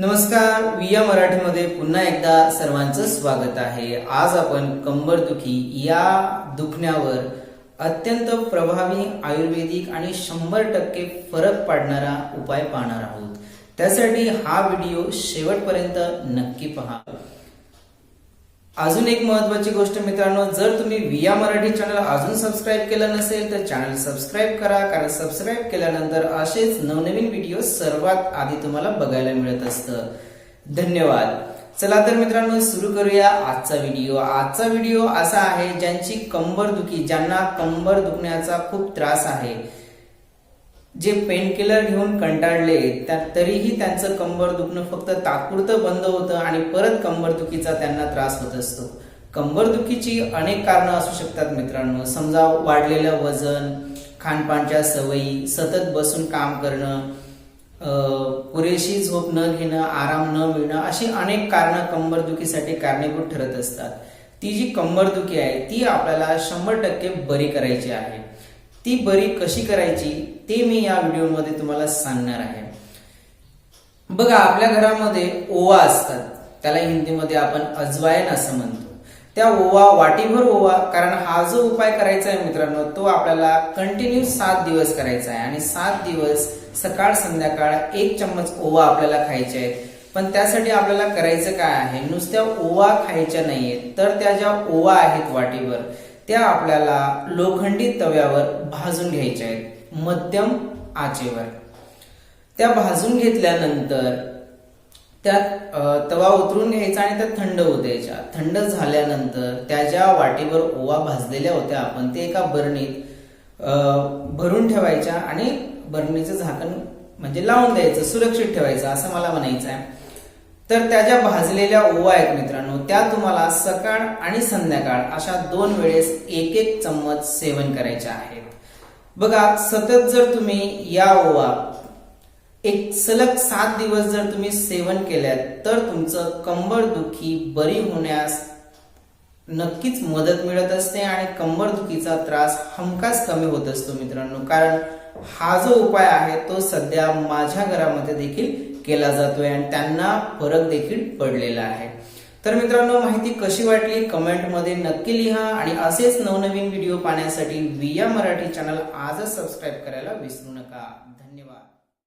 नमस्कार विया मराठीमध्ये पुन्हा एकदा सर्वांचं स्वागत आहे. आज आपण कंबरदुखी या दुखण्यावर अत्यंत प्रभावी आयुर्वेदिक आणि शंभर टक्के फरक पाडणारा उपाय पाहणार आहोत. त्यासाठी हा व्हिडिओ शेवटपर्यंत नक्की पहा. अजून एक महत्वाची गोष्ट मित्रांनो जर तुम्ही विया मराठी चॅनल अजून सबस्क्राईब केलं नसेल तर चॅनल सबस्क्राईब करा. कारण सबस्क्राईब केल्यानंतर असेच नवनवीन व्हिडिओ सर्वात आधी तुम्हाला बघायला मिळत असतं. धन्यवाद. चला तर मित्रांनो सुरू करूया आजचा व्हिडिओ आजचा व्हिडिओ असा आहे ज्यांची कंबर दुखी ज्यांना कंबर दुखण्याचा खूप त्रास आहे. जे पेनकिलर घेऊन कंटाळले त्या तरीही त्यांचं कंबर दुखणं फक्त तात्पुरतं बंद होतं आणि परत कंबरदुखीचा त्यांना त्रास होत असतो. कंबरदुखीची अनेक कारणं असू शकतात मित्रांनो. समजा वाढलेलं वजन खानपानच्या सवयी सतत बसून काम करणं पुरेशी झोप न घेणं आराम न मिळणं अशी अनेक कारणं कंबरदुखीसाठी कारणीभूत ठरत असतात. ती जी कंबरदुखी आहे ती आपल्याला शंभर टक्के बरी करायची आहे. ती बरी कशी करायची ते मी या व्हिडिओमध्ये तुम्हाला सांगणार आहे. बघा आपल्या घरामध्ये ओवा असतात. त्याला हिंदीमध्ये आपण अजवायन असं म्हणतो. त्या ओवा वाटीभर ओवा कारण हा जो उपाय करायचा आहे मित्रांनो तो आपल्याला कंटिन्यू सात दिवस करायचा आहे. आणि सात दिवस सकाळ संध्याकाळ एक चम्मच ओवा आपल्याला खायचे आहेत. पण त्यासाठी आपल्याला करायचं काय आहे? नुसत्या ओवा खायच्या नाहीयेत. तर त्या ज्या ओवा आहेत वाटीवर त्या आपल्याला लोखंडी तव्यावर भाजून घ्यायच्या आहेत मध्यम आचेवर. त्या भाजून घेतल्यानंतर त्यात तवा उतरून घ्यायचा आणि त्या थंड होऊ द्यायच्या थंड झाल्यानंतर त्या ज्या वाटीवर ओवा भाजलेल्या होत्या आपण ते एका बरणीत भरून ठेवायच्या आणि बरणीचं झाकण म्हणजे लावून द्यायचं सुरक्षित ठेवायचं असं मला म्हणायचं आहे तर त्या ज्या भाजलेल्या ओवा आहेत मित्रांनो त्या तुम्हाला सकाळ आणि संध्याकाळ अशा दोन वेळेस एक एक चम्मच सेवन करायच्या आहेत. बघा सतत जर तुम्ही या ओवा एक सलग सात दिवस जर तुम्ही सेवन केल्यात तर तुमचं कंबर दुखी बरी होण्यास नक्कीच मदत मिळत असते आणि कंबरदुखीचा त्रास हमखास कमी होत असतो मित्रांनो. कारण हा जो उपाय आहे तो सध्या माझ्या घरामध्ये देखील केला जातोय आणि त्यांना फरक देखील पडलेला आहे. तर मित्रांनो माहिती कशी वाटली? कमेंटमध्ये नक्की लिहा आणि असेच नवनवीन व्हिडिओ पाहण्यासाठी विया मराठी चॅनल आजच सबस्क्राईब करायला विसरू नका. धन्यवाद.